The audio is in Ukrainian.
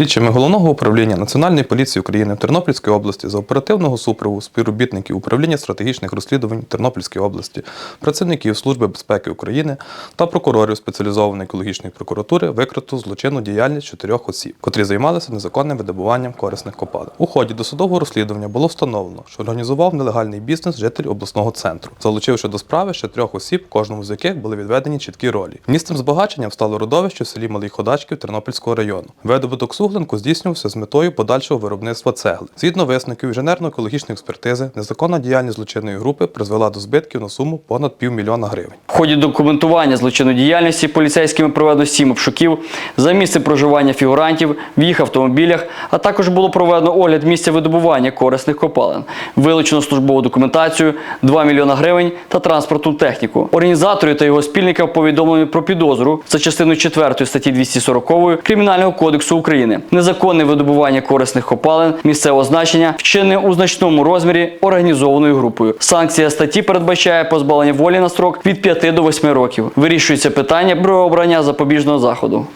Слідчими головного управління Національної поліції України в Тернопільській області за оперативного супроводу співробітників управління стратегічних розслідувань Тернопільської області, працівників Служби безпеки України та прокурорів спеціалізованої екологічної прокуратури викрито злочинну діяльність чотирьох осіб, котрі займалися незаконним видобуванням корисних копалин. У ході досудового розслідування було встановлено, що організував нелегальний бізнес житель обласного центру, залучивши до справи ще трьох осіб, кожному з яких були відведені чіткі ролі. Місцем збагачення стало родовище в селі Малий Ходачків Тернопільського району. Видобуток суглинку здійснювався з метою подальшого виробництва цегли. Згідно висновків інженерно-екологічної експертизи, незаконна діяльність злочинної групи призвела до збитків на суму понад півмільйона гривень. В ході документування злочинної діяльності поліцейськими проведено сім обшуків за місце проживання фігурантів в їх автомобілях, а також було проведено огляд місця видобування корисних копалин. Вилучено службову документацію, 2 мільйона гривень та транспортну техніку. Організатору та його спільникам повідомлено про підозру за частиною 4 статті 240 Кримінального кодексу Незаконне видобування корисних копалин місцевого значення вчинене у значному розмірі організованою групою. Санкція статті передбачає позбавлення волі на строк від 5 до 8 років. Вирішується питання про обрання запобіжного заходу.